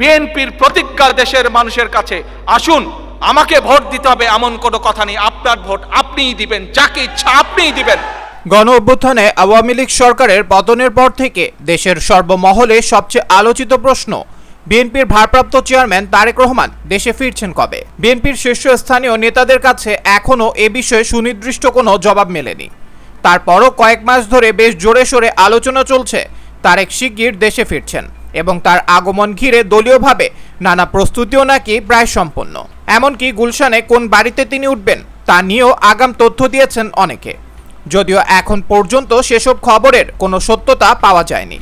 বিএনপির প্রতিজ্ঞা দেশের মানুষের কাছে, আসুন, আমাকে ভোট দিতে হবে এমন কোনো কথা নেই। আপনার ভোট আপনিই দিবেন, যাকে ইচ্ছা আপনিই দিবেন। গণ অভ্যুত্থানে আওয়ামী লীগ সরকারের পতনের পর থেকে দেশের সর্বমহলে সবচেয়ে আলোচিত প্রশ্ন, বিএনপির ভারপ্রাপ্ত চেয়ারম্যান তারেক রহমান দেশে ফিরছেন কবে? বিএনপির শীর্ষস্থানীয় নেতাদের কাছে এখনও এ বিষয়ে সুনির্দিষ্ট কোনো জবাব মেলেনি। তারপরও কয়েক মাস ধরে বেশ জোরে সোরে আলোচনা চলছে। তারেক শিগগির দেশে ফিরছেন। এবং তার আগমন ঘিরে দলীয়ভাবে নানা প্রস্তুতিও নাকি প্রায় সম্পন্ন। এমনকি গুলশানে কোন বাড়িতে তিনি উঠবেন, তা নিয়েও আগাম তথ্য দিয়েছেন অনেকে। যদিও এখন পর্যন্ত সেসব খবরের কোনো সত্যতা পাওয়া যায়নি।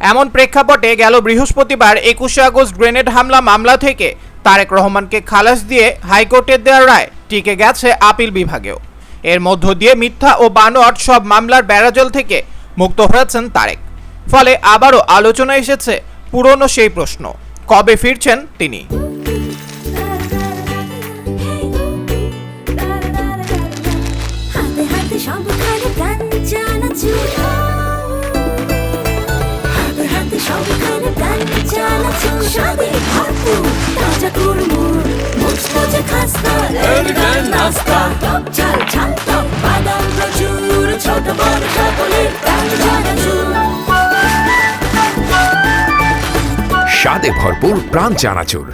এমন প্রেক্ষাপটে গেল বৃহস্পতিবার একুশে আগস্ট গ্রেনেড হামলা মামলা থেকে তারেক রহমানকে খালাস দিয়ে হাইকোর্টের দেওয়া রায় টিকে গেছে আপিল বিভাগেও। এর মধ্য দিয়ে মিথ্যা ও বানোয়াট সব মামলার বেড়াজল থেকে মুক্ত হয়েছেন তারেক। ফলে আবারও আলোচনা এসেছে পুরনো সেই প্রশ্ন কবে ফিরছেন তিনি? ভরপুর প্রাণ চানাচুর।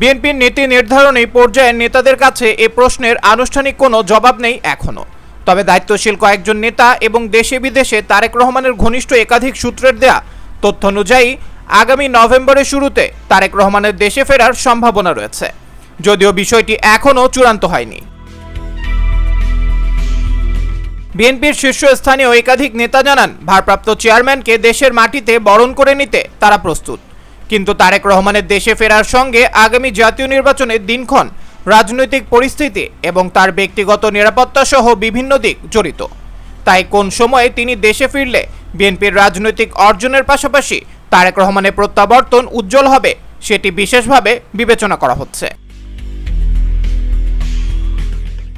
বিএনপির নীতি নির্ধারণী পর্যায়ের নেতাদের কাছে এ প্রশ্নের আনুষ্ঠানিক কোনো জবাব নেই এখনও তবে দায়িত্বশীল কয়েকজন নেতা এবং দেশে বিদেশে তারেক রহমানের ঘনিষ্ঠ একাধিক সূত্রের দেয়া তথ্য অনুযায়ী আগামী নভেম্বরের শুরুতে তারেক রহমানের দেশে ফেরার সম্ভাবনা রয়েছে। যদিও বিষয়টি এখনও চূড়ান্ত হয়নি। বিএনপির শীর্ষস্থানীয় একাধিক নেতা জানান, ভারপ্রাপ্ত চেয়ারম্যানকে দেশের মাটিতে বরণ করে নিতে তারা প্রস্তুত। কিন্তু তারেক রহমানের দেশে ফেরার সঙ্গে আগামী জাতীয় নির্বাচনের দিনক্ষণ, রাজনৈতিক পরিস্থিতি এবং তার ব্যক্তিগত নিরাপত্তা সহ বিভিন্ন দিক জড়িত। তাই কোন সময়ে তিনি দেশে ফিরলে বিএনপির রাজনৈতিক অর্জনের পাশাপাশি তারেক রহমানের প্রত্যাবর্তন উজ্জ্বল হবে, সেটি বিশেষভাবে বিবেচনা করা হচ্ছে।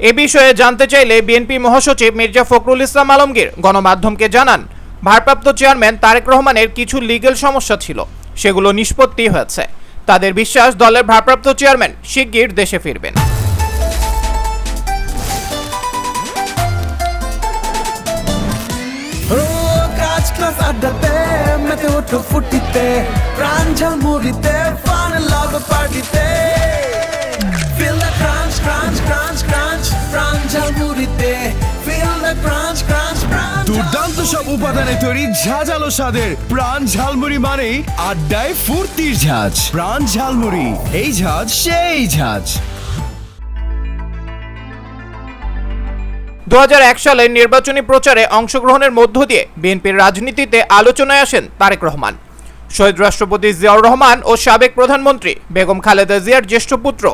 এ বিষয়ে জানতে চাইলে বিএনপি মহাসচিব মির্জা ফখরুল ইসলাম আলমগীর গণমাধ্যমকে জানান, ভারপ্রাপ্ত চেয়ারম্যান তারেক রহমানের কিছু লিগেল সমস্যা ছিল, সেগুলো নিষ্পত্তি হয়েছে। তাদের বিশ্বাস, দলের ভারপ্রাপ্ত চেয়ারম্যান শিগগির দেশে ফিরবেন। প্রাণ ঝালমুড়িতে ফান লাভ পার্টিতে সব উপাদানে তৈরি ঝাঁঝালো স্বাদের প্রাণ ঝালমুড়ি মানেই আড্ডায় ফুর্তির ঝাঁজ। প্রাণ ঝালমুড়ি, এই ঝাঁজ সেই ঝাঁজ। দু সালের নির্বাচনী প্রচারে অংশগ্রহণের মধ্য দিয়ে বিএনপির রাজনীতিতে আলোচনায় আসেন তারেক রহমান। শহীদ রাষ্ট্রপতি জিয়াউর রহমান ও সাবেক প্রধানমন্ত্রী বেগম খালেদা জিয়ার জ্যেষ্ঠ পুত্র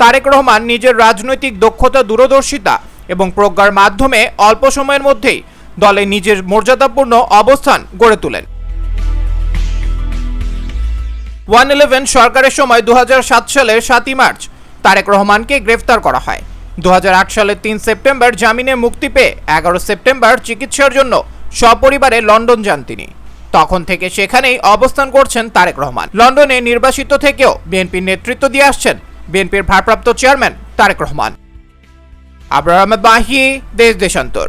তারেক রহমান নিজের রাজনৈতিক দক্ষতা, দূরদর্শিতা এবং প্রজ্ঞার মাধ্যমে অল্প সময়ের মধ্যেই দলে নিজের মর্যাদাপূর্ণ অবস্থান গড়ে তোলেন। ওয়ান ইলেভেন সরকারের সময় দুহাজার সাত সালের সাতই মার্চ তারেক রহমানকে গ্রেফতার করা হয়। দুহাজার আট সালের তিন সেপ্টেম্বর জামিনে মুক্তি পেয়ে এগারো সেপ্টেম্বর চিকিৎসার জন্য সপরিবারে লন্ডন যান তিনি। তখন থেকে সেখানেই অবস্থান করছেন তারেক রহমান। লন্ডনে নির্বাসিত থেকেও বিএনপির নেতৃত্ব দিয়ে আসছেন বিএনপির ভারপ্রাপ্ত চেয়ারম্যান তারেক রহমান। আবরার আহমেদ বাহি, দেশ দেশান্তর।